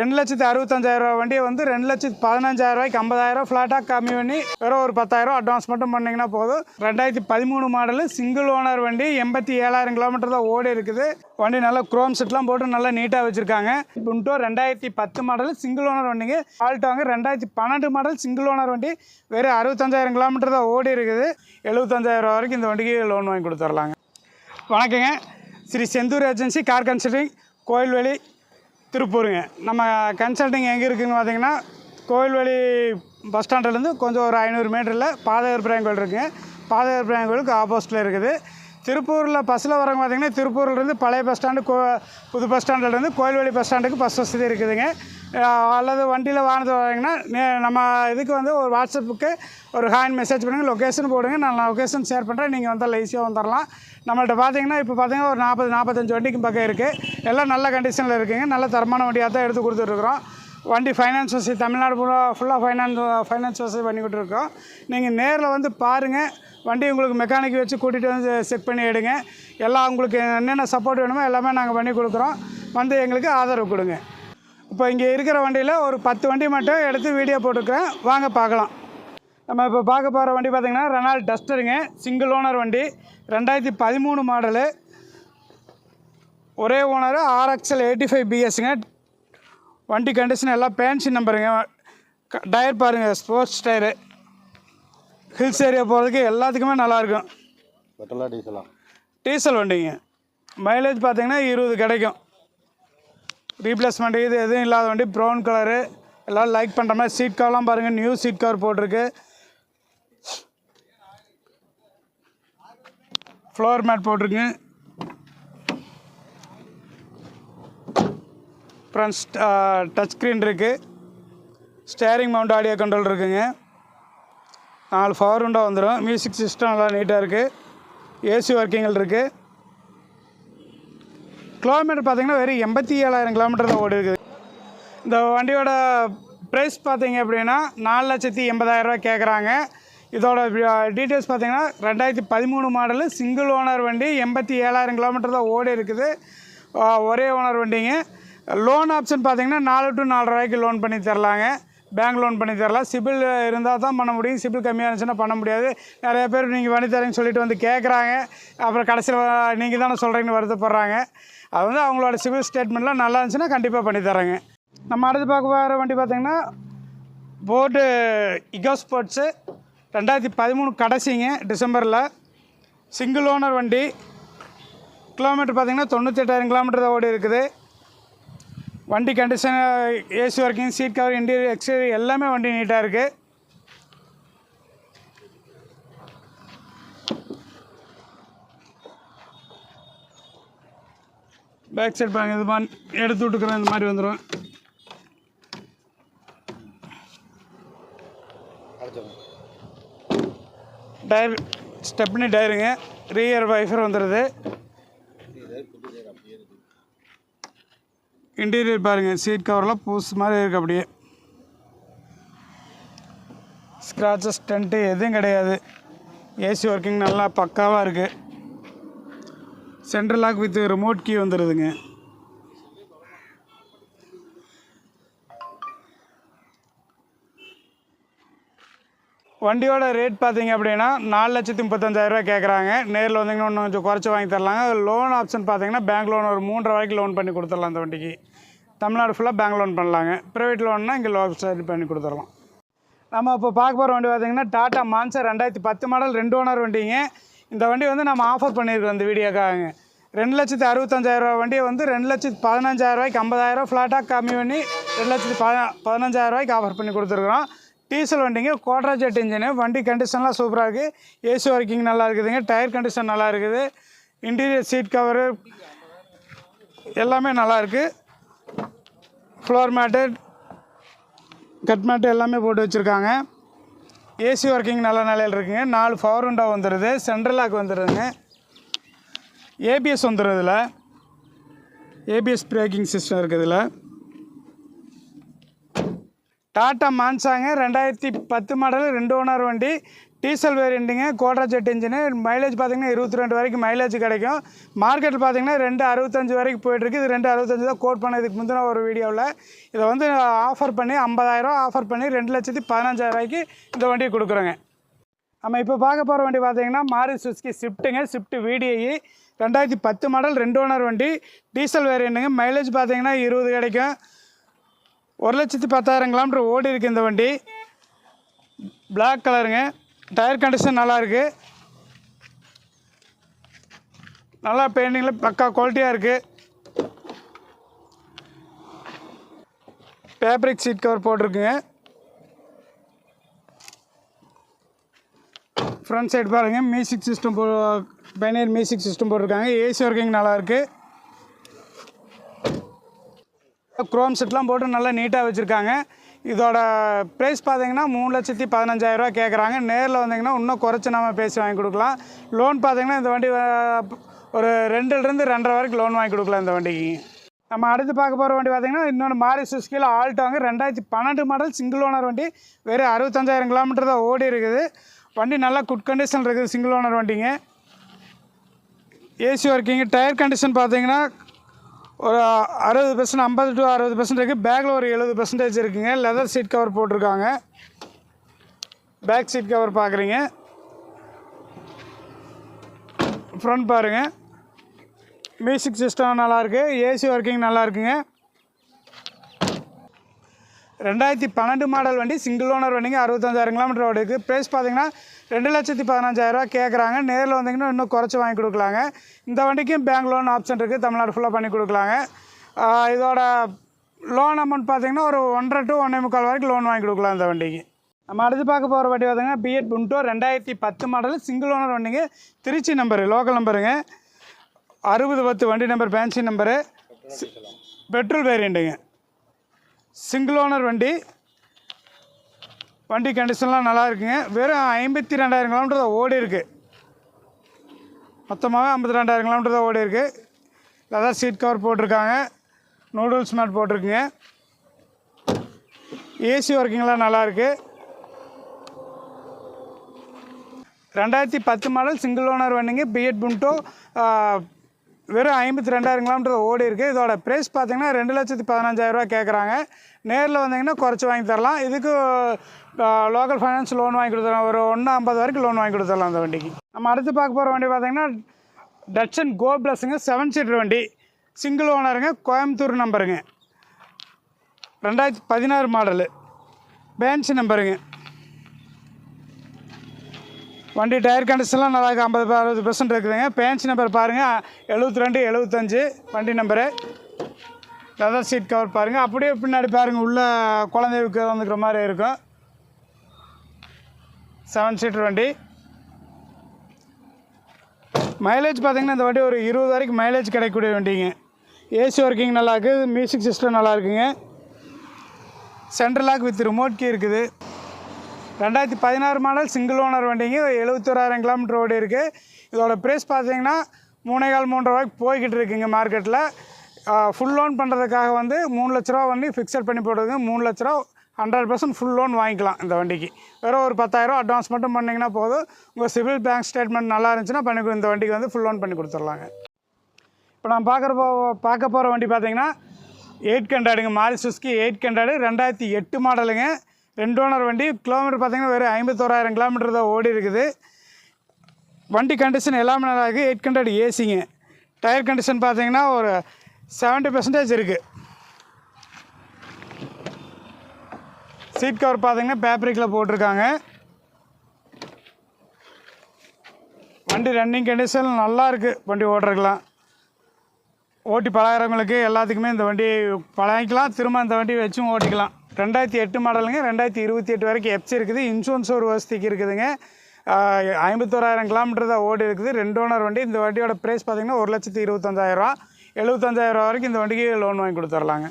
ரெண்டு லட்சத்து அறுபத்தஞ்சாயிரம் ரூபா வண்டியை வந்து ரெண்டு லட்சத்து பதினஞ்சாயிரம் ரூபாய்க்கு ஐம்பதாயிரம் ஃப்ளாட்டாக கம்மி பண்ணி வெறும் ஒரு பத்தாயிரம் அட்வான்ஸ் மட்டும் பண்ணிங்கன்னா போதும். ரெண்டாயிரத்தி பதிமூணு மாடலு சிங்கிள் ஓனர் வண்டி எண்பத்தி ஏழாயிரம் கிலோமீட்டர் தான் ஓடி இருக்குது. வண்டி நல்லா குரோம் செட்லாம் போட்டு நல்லா நீட்டாக வச்சுருக்காங்க. புண்டோ ரெண்டாயிரத்தி பத்து மாடல் சிங்கிள் ஓனர் வண்டிங்க. ஆல்ட்டோங்க ரெண்டாயிரத்தி பன்னெண்டு மாடல் சிங்கிள் ஓனர் வண்டி. வெறும் அறுபத்தஞ்சாயிரம் கிலோமீட்டர் தான் ஓடி இருக்குது. எழுபத்தஞ்சாயிரம் ரூபா வரைக்கும் இந்த வண்டிக்கு லோன் வாங்கி கொடுத்துர்லாங்க. வணக்கங்க. Sri Senthur agency car consulting Koilveli திருப்பூருங்க. நம்ம கன்சல்டிங் எங்கே இருக்குதுன்னு பார்த்தீங்கன்னா கோயில்வெளி பஸ் ஸ்டாண்ட்லேருந்து கொஞ்சம் ஒரு ஐநூறு மீட்டரில் பாதகர் பிராயம் கோயில் இருக்குங்க. பாதகர் பிராயம் கோயிலுக்கு ஆப்போசிட்டில் இருக்குது. திருப்பூரில் பஸ்ஸில் வரவங்க பார்த்தீங்கன்னா திருப்பூர்லேருந்து பழைய பஸ் ஸ்டாண்டு கோ புது பஸ் ஸ்டாண்ட்லேருந்து கோயில்வெளி பஸ் ஸ்டாண்டுக்கு பஸ் வசதி இருக்குதுங்க. அல்லது வண்டியில் வாகனத்தில் வரீங்கன்னா நே நம்ம இதுக்கு வந்து ஒரு வாட்ஸ்அப்புக்கு ஒரு ஹாண்ட் மெசேஜ் பண்ணுங்கள் லொக்கேஷன் போடுங்க நான் லொக்கேஷன் ஷேர் பண்ணுறேன் நீங்கள் வந்தால் ஈஸியாக வந்துடலாம் நம்மள்ட்ட பார்த்தீங்கன்னா இப்போ பார்த்தீங்கன்னா ஒரு நாற்பது நாற்பத்தஞ்சு வண்டிக்கு பக்கம் இருக்குது எல்லாம் நல்ல கண்டிஷனில் இருக்குங்க நல்ல தரமான வண்டியாக தான் எடுத்து கொடுத்துட்ருக்குறோம். வண்டி ஃபைனான்ஸ் வசதி தமிழ்நாடு ஃபுல்லாக ஃபுல்லாக ஃபைனான்ஸ் ஃபைனான்ஸ் வசதி பண்ணி கொடுத்துருக்கோம் நீங்கள் நேரில் வந்து பாருங்கள் வண்டி உங்களுக்கு மெக்கானிக் வச்சு கூட்டிகிட்டு வந்து செக் பண்ணி எடுங்க. எல்லாம் உங்களுக்கு என்னென்ன சப்போர்ட் வேணுமோ எல்லாமே நாங்கள் பண்ணி கொடுக்குறோம். வந்து எங்களுக்கு ஆதரவு கொடுங்க. இப்போ இங்கே இருக்கிற வண்டியில் ஒரு பத்து வண்டி மட்டும் எடுத்து வீடியோ போட்டிருக்கேன் வாங்க பார்க்கலாம். நம்ம இப்போ பார்க்க போகிற வண்டி பார்த்திங்கன்னா ரெனால்ட் டஸ்டருங்க சிங்கிள் ஓனர் வண்டி. ரெண்டாயிரத்தி பதிமூணு மாடலு ஒரே ஓனர் ஆர்எக்ஸ்எல் எயிட்டி ஃபைவ் பிஎஸ்ங்க வண்டி கண்டிஷன் எல்லாம் பேன்சி நம்பருங்க டயர் பாருங்கள் ஸ்போர்ட்ஸ் டயரு ஹில்ஸ் ஏரியா போகிறதுக்கு எல்லாத்துக்குமே நல்லாயிருக்கும் டீசல் வண்டிங்க. மைலேஜ் பார்த்தீங்கன்னா இருபது கிடைக்கும். ரீப்ளேஸ்மெண்ட் இது எதுவும் இல்லாத வண்டி ப்ரௌன் கலரு எல்லோரும் லைக் பண்ணுற மாதிரி சீட் கவர்லாம் பாருங்கள் நியூ சீட் கவர் போட்டிருக்கு. ஃப்ளோர் மேட் போட்டிருக்கு. ஃப்ரண்ட்ஸ் டச் ஸ்க்ரீன் இருக்குது ஸ்டேரிங் மவுண்ட் ஆடியோ கண்ட்ரோல் இருக்குங்க. நாலு பவர் உண்டாக வந்துடும் மியூசிக் சிஸ்டம் நல்லா நீட்டாக இருக்குது ஏசி ஒர்க்கிங்கில் இருக்குது கிலோமீட்டர் பார்த்தீங்கன்னா வெறும் எண்பத்தி ஏழாயிரம் கிலோமீட்டர் தான் ஓடி இருக்குது இந்த வண்டியோட ப்ரைஸ் பார்த்தீங்க அப்படின்னா நாலு லட்சத்தி எண்பதாயிரரூவா கேட்குறாங்க. இதோட டீட்டெயில்ஸ் பார்த்தீங்கன்னா ரெண்டாயிரத்தி பதிமூணு மாடலு சிங்கிள் ஓனர் வண்டி எண்பத்தி ஏழாயிரம் கிலோமீட்டர் தான் ஓடி இருக்குது ஒரே ஓனர் வண்டிங்க. லோன் ஆப்ஷன் பார்த்தீங்கன்னா நாலு டு நாலு ரூபாய்க்கு லோன் பண்ணி தரலாங்க. பேங்க் லோன் பண்ணி தரலாம். சிபில் இருந்தால் தான் பண்ண முடியும். சிபில் கம்மியாக இருந்துச்சுன்னா பண்ண முடியாது. நிறைய பேர் நீங்கள் பண்ணி தரேன்னு சொல்லிட்டு வந்து கேட்குறாங்க அப்புறம் கடைசியில் நீங்கள் தானே சொல்கிறீங்கன்னு வருத்தப்படுறாங்க. அது வந்து அவங்களோட சிவில் ஸ்டேட்மெண்ட்லாம் நல்லா இருந்துச்சுன்னா கண்டிப்பாக பண்ணி தரேங்க. நம்ம அடுத்து பார்க்க போகிற வண்டி பார்த்தீங்கன்னா போர்டு இகோ ஸ்போர்ட்ஸு. ரெண்டாயிரத்தி பதிமூணு கடைசிங்க டிசம்பரில். சிங்கிள் ஓனர் வண்டி. கிலோமீட்டர் பார்த்தீங்கன்னா தொண்ணூற்றி எட்டாயிரம் கிலோமீட்டர் தான் ஓடி இருக்குது வண்டி condition AC working seat cover interior exterior எல்லாமே வண்டி நீட்டாக இருக்குது பேக் சைட் பாருங்க இது மாதிரி எடுத்து விட்டுக்கிறேன் இந்த மாதிரி வந்துடும் டயர் ஸ்டெப்னி டயருங்க ரீயர் வைஃபர் வந்துடுது இன்டீரியர் பாருங்கள் சீட் கவர்லாம் புதுசு மாதிரி இருக்குது அப்படியே. ஸ்க்ராச்சஸ் டென்ட்டு எதுவும் கிடையாது. ஏசி ஒர்க்கிங் நல்லா பக்காவாக இருக்குது central lock with remote key வந்துடுதுங்க வண்டியோட ரேட் பார்த்தீங்க அப்படின்னா நாலு லட்சத்தி முப்பத்தஞ்சாயிரரூவா கேட்குறாங்க நேரில் வந்தீங்கன்னா இன்னும் கொஞ்சம் குறைச்சி வாங்கி தரலாங்க. லோன் ஆப்ஷன் பார்த்தீங்கன்னா பேங்க் லோன் ஒரு மூன்றரை வரைக்கும் லோன் பண்ணி கொடுத்துடலாம் அந்த வண்டிக்கு. தமிழ்நாடு ஃபுல்லாக பேங்க் லோன் பண்ணலாங்க. ப்ரைவேட் லோன்னா இங்கே லோ சைடு பண்ணி கொடுத்துடலாம். நம்ம இப்போ பார்க்க போகிற வண்டி பார்த்தீங்கன்னா டாட்டா மான்சர் ரெண்டாயிரத்தி பத்து மாடல் ரெண்டு ஓனர் வண்டிங்க. இந்த வண்டி வந்து நம்ம ஆஃபர் பண்ணியிருக்கோம் இந்த வீடியோக்காகங்க. ரெண்டு லட்சத்து அறுபத்தஞ்சாயிரரூவா வண்டியை வந்து ரெண்டு லட்சத்து பதினஞ்சாயிரரூவாய்க்கு ஐம்பதாயிரம் ஃப்ளாட்டாக கம்மி பண்ணி ரெண்டு லட்சத்து ப பதினஞ்சாயிரரூவாய்க்கு ஆஃபர் பண்ணி கொடுத்துருக்குறோம். டீசல் வண்டிங்க கோட்ரா ஜெட் இன்ஜினு வண்டி கண்டிஷன்லாம் சூப்பராக இருக்குது ஏசி ஒர்க்கிங் நல்லா இருக்குதுங்க டயர் கண்டிஷன் நல்லா இருக்குது. இன்டீரியர் சீட் கவரு எல்லாமே நல்லாயிருக்கு ஃப்ளோர் மேட்டு கட் மேட்டு எல்லாமே போட்டு வச்சுருக்காங்க. ஏசி ஒர்க்கிங் நல்ல நிலையில் இருக்குங்க. நாலு பவர் விண்டோ வந்துடுது சென்ட்ரல் லாக் வந்துடுதுங்க ஏபிஎஸ் வந்துடுறதுல ஏபிஎஸ் பிரேக்கிங் சிஸ்டம் இருக்குதுல. டாட்டா மான்சாங்க ரெண்டாயிரத்தி பத்து மாடல் ரெண்டு ஓனர் வண்டி டீசல் வேரியண்ட்டுங்க கோட்ரா ஜெட் இன்ஜினு மைலேஜ் பார்த்திங்கன்னா இருபத்தி ரெண்டு வரைக்கும் மைலேஜ் கிடைக்கும். மார்க்கெட்டில் பார்த்திங்கன்னா ரெண்டு அறுபத்தஞ்சு வரைக்கும் போயிட்டுருக்கு. இது ரெண்டு அறுபத்தஞ்சு தான் கோட் பண்ணதுக்கு முந்தின ஒரு வீடியோவில். இதை வந்து ஆஃபர் பண்ணி ஐம்பதாயிரம் ஆஃபர் பண்ணி ரெண்டு லட்சத்தி பதினஞ்சாயிரரூபாய்க்கு இந்த வண்டியை கொடுக்குறோங்க. நம்ம இப்போ பார்க்க போகிற வண்டி பார்த்தீங்கன்னா மாரி சுஸ்கி ஸ்விஃப்ட்டுங்க. ஸ்விஃப்ட் விடிஐ ரெண்டாயிரத்தி பத்து மாடல் ரெண்டு ஓனர் வண்டி. டீசல் வேரியண்ட்டுங்க மைலேஜ் பார்த்தீங்கன்னா இருபது கிடைக்கும். ஒரு லட்சத்தி பத்தாயிரம் கிலோமீட்டர் ஓடி இருக்குது இந்த வண்டி. பிளாக் கலருங்க டயர் கண்டிஷன் நல்லாயிருக்கு. நல்லா பெயிண்டிங்கில் பக்கா குவாலிட்டியாக இருக்குது ஃபேப்ரிக் சீட் கவர் போட்டிருக்குங்க. ஃப்ரண்ட் சைடு பாருங்கள் மியூசிக் சிஸ்டம் போ பைனியர் மியூசிக் சிஸ்டம் போட்டிருக்காங்க. ஏசி ஒர்க்கிங் நல்லாயிருக்கு. குரோம் செட்லாம் போட்டு நல்லா நீட்டாக வச்சுருக்காங்க. இதோட ப்ரைஸ் பார்த்தீங்கன்னா மூணு லட்சத்தி பதினஞ்சாயிரரூவா கேட்குறாங்க நேரில் வந்தீங்கன்னா இன்னும் குறைச்சி நம்ம பேசி வாங்கி கொடுக்கலாம். லோன் பார்த்தீங்கன்னா இந்த வண்டி ஒரு ரெண்டுலேருந்து ரெண்டரை வரைக்கும் லோன் வாங்கி கொடுக்கலாம் இந்த வண்டிக்கு. நம்ம அடுத்து பார்க்க போகிற வண்டி பார்த்தீங்கன்னா இன்னொன்று மாரி சுஸ்கியில் ஆல்ட் வாங்க. ரெண்டாயிரத்தி பன்னெண்டு மாடல் சிங்கிள் ஓனர் வண்டி. வெறும் அறுபத்தஞ்சாயிரம் கிலோமீட்டர் தான் ஓடி இருக்குது. வண்டி நல்லா குட் கண்டிஷன் இருக்குது சிங்கிள் ஓனர் வண்டிங்க. ஏசி ஒர்க்கிங்கு டயர் கண்டிஷன் பார்த்தீங்கன்னா ஒரு அறுபது பர்சன்ட் ஐம்பது டு அறுபது பர்சன்ட் இருக்குது பேக்கில் ஒரு எழுபது பர்சன்டேஜ் இருக்குங்க. லெதர் சீட் கவர் போட்டிருக்காங்க. பேக் சீட் கவர் பார்க்குறீங்க ஃப்ரண்ட் பாருங்கள் மியூசிக் சிஸ்டம் நல்லாயிருக்கு ஏசி ஒர்க்கிங் நல்லா இருக்குங்க. ரெண்டாயிரத்தி பன்னெண்டு மாடல் வண்டி சிங்கிள் ஓனர் வண்டிங்க அறுபத்தஞ்சாயிரம் கிலோமீட்டர் ஓடிருக்கு ப்ரைஸ் பார்த்தீங்கன்னா ரெண்டு லட்சத்தி பதினஞ்சாயிரரூவா கேட்குறாங்க நேரில் வந்தீங்கன்னா இன்னும் குறைச்சி வாங்கி கொடுக்கலாங்க. இந்த வண்டிக்கும் பேங்க் லோன் ஆப்ஷன் இருக்குது தமிழ்நாடு ஃபுல்லாக பண்ணி கொடுக்கலாங்க. இதோட லோன் அமௌண்ட் பார்த்தீங்கன்னா ஒரு ஒன்றரை டு ஒன்றே முக்கால் வரைக்கும் லோன் வாங்கி கொடுக்கலாம் இந்த வண்டிக்கு. நம்ம அடுத்து பார்க்க போகிற வண்டி பார்த்தீங்கன்னா பிஎட் புண்டோ ரெண்டாயிரத்தி பத்து மாடல் சிங்கிள் ஓனர் வண்டிங்க. திருச்சி நம்பரு லோக்கல் நம்பருங்க அறுபது பத்து வண்டி நம்பர் பேன்சி நம்பரு பெட்ரோல் வேரியண்ட்டுங்க சிங்கிள் ஓனர் வண்டி. வண்டி கண்டிஷன்லாம் நல்லா இருக்குங்க. வெறும் ஐம்பத்தி ரெண்டாயிரம் கிலோமீட்டர் தான் ஓடி இருக்குது மொத்தமாகவே ஐம்பத்தி ரெண்டாயிரம் கிலோமீட்டர் தான் ஓடி இருக்குது அதான் சீட் கவர் போட்டிருக்காங்க. நூடுல்ஸ் மேட் போட்டிருக்குங்க. ஏசி ஒர்க்கிங்லாம் நல்லாயிருக்கு ரெண்டாயிரத்தி பத்து மாடல் சிங்கிள் ஓனர் வண்டிங்க. பிஎட் புண்டோ வெறும் ஐம்பத்தி ரெண்டாயிரம் கிலோமீட்டர் ஓடி இருக்குது இதோட ப்ரைஸ் பார்த்தீங்கன்னா ரெண்டு லட்சத்தி பதினஞ்சாயிரரூவா கேட்குறாங்க. நேரில் வந்தீங்கன்னா குறைச்சி வாங்கி தரலாம். இதுக்கு லோக்கல் ஃபைனான்ஸ் லோன் வாங்கி கொடுத்துடலாம். ஒரு ஒன்று ஐம்பது வரைக்கும் லோன் வாங்கி கொடுத்துடலாம் அந்த வண்டிக்கு. நம்ம அடுத்து பார்க்க போகிற வண்டி பார்த்தீங்கன்னா டட்சன் கோ ப்ளஸ்ஸுங்க செவன் சீட்டர் வண்டி. சிங்கிள் ஓனருங்க கோயம்புத்தூர் நம்பருங்க ரெண்டாயிரத்தி பதினாறு மாடலு பேன்ஸ் நம்பருங்க வண்டி டயர் கண்டிஷன்லாம் நல்லா இருக்குது ஐம்பது அறுபது பர்சன்ட் இருக்குதுங்க. பேன்ச் நம்பர் பாருங்கள் எழுபத்தி ரெண்டு எழுபத்தஞ்சு வண்டி நம்பரு லெதர் சீட் கவர் பாருங்கள் அப்படியே பின்னாடி பாருங்கள் உள்ள குழந்தைக்கு வந்துக்கிற மாதிரி இருக்கும். செவன் சீட்டர் வண்டி. மைலேஜ் பார்த்திங்கன்னா இந்த வண்டி ஒரு இருபது வரைக்கும் மைலேஜ் கிடைக்கக்கூடிய வண்டிங்க. ஏசி ஒர்க்கிங் நல்லா இருக்குது மியூசிக் சிஸ்டம் நல்லா இருக்குங்க central lock with remote key இருக்குது. ரெண்டாயிரத்தி பதினாறு மாடல் சிங்கிள் ஓனர் வண்டிங்க. எழுபத்தோராயிரம் கிலோமீட்டர் ஓடி இருக்குது இதோட ப்ரைஸ் பார்த்தீங்கன்னா மூணேகால் மூன்றரை ரூபாய்க்கு போய்கிட்டு இருக்குங்க மார்க்கெட்டில் ஃபுல் லோன் பண்ணுறதுக்காக வந்து மூணு லட்ச ரூபா வண்டி ஃபிக்ஸட் பண்ணி போடுறதுங்க மூணு லட்ச ரூபா ஹண்ட்ரட் பர்சன்ட் ஃபுல் லோன் வாங்கிக்கலாம் இந்த வண்டிக்கு. வெறும் ஒரு பத்தாயிரம் அட்வான்ஸ் மட்டும் பண்ணிங்கன்னா போதும். உங்கள் சிவில் பேங்க் ஸ்டேட்மெண்ட் நல்லா இருந்துச்சுன்னா பண்ணி கொடு- இந்த வண்டிக்கு வந்து ஃபுல் லோன் பண்ணி கொடுத்துர்லாங்க இப்போ நான் பார்க்குற பார்க்க போகிற வண்டி பார்த்தீங்கன்னா எயிட் ஹண்ட்ரடுங்க மாரி சுஸ்கி எயிட் ஹண்ட்ரடு ரெண்டாயிரத்தி எட்டு மாடலுங்க. ரெண்டு ஓனர் வண்டி கிலோமீட்டர் பார்த்தீங்கன்னா வெறும் ஐம்பத்தோராயிரம் கிலோமீட்டர் தான் ஓடி இருக்குது. வண்டி கண்டிஷன் எல்லாமே நல்லா இருக்குது எயிட் ஹண்ட்ரட் ஏசிங்க டயர் கண்டிஷன் பார்த்திங்கன்னா ஒரு செவன்ட்டி பெர்சன்டேஜ் இருக்குது சீட் கவர் பார்த்தீங்கன்னா பேப்ரிக்கில் போட்டிருக்காங்க. வண்டி ரன்னிங் கண்டிஷன் நல்லா இருக்குது வண்டி ஓட்டுறதுக்கெலாம் ஓட்டி பழகிறவங்களுக்கு எல்லாத்துக்குமே இந்த வண்டி பழகிக்கலாம். திரும்ப இந்த வண்டி வச்சும் ஓட்டிக்கலாம். ரெண்டாயிரத்தி எட்டு மாடலுங்க ரெண்டாயிரத்தி இருபத்தி எட்டு வரைக்கும் எப்சி இருக்குது இன்சூரன்ஸ் ஒரு வருஷத்துக்கு இருக்குதுங்க. ஐம்பத்தோராயிரம் கிலோமீட்டர் தான் ஓடி இருக்குது. ரெண்டு ஓனர் வண்டி இந்த வண்டியோட ப்ரைஸ் பார்த்தீங்கன்னா ஒரு லட்சத்தி இருபத்தஞ்சாயிரரூவா எழுபத்தஞ்சாயிரம் வரைக்கும் இந்த வண்டிக்கு லோன் வாங்கி கொடுத்துர்லாங்க.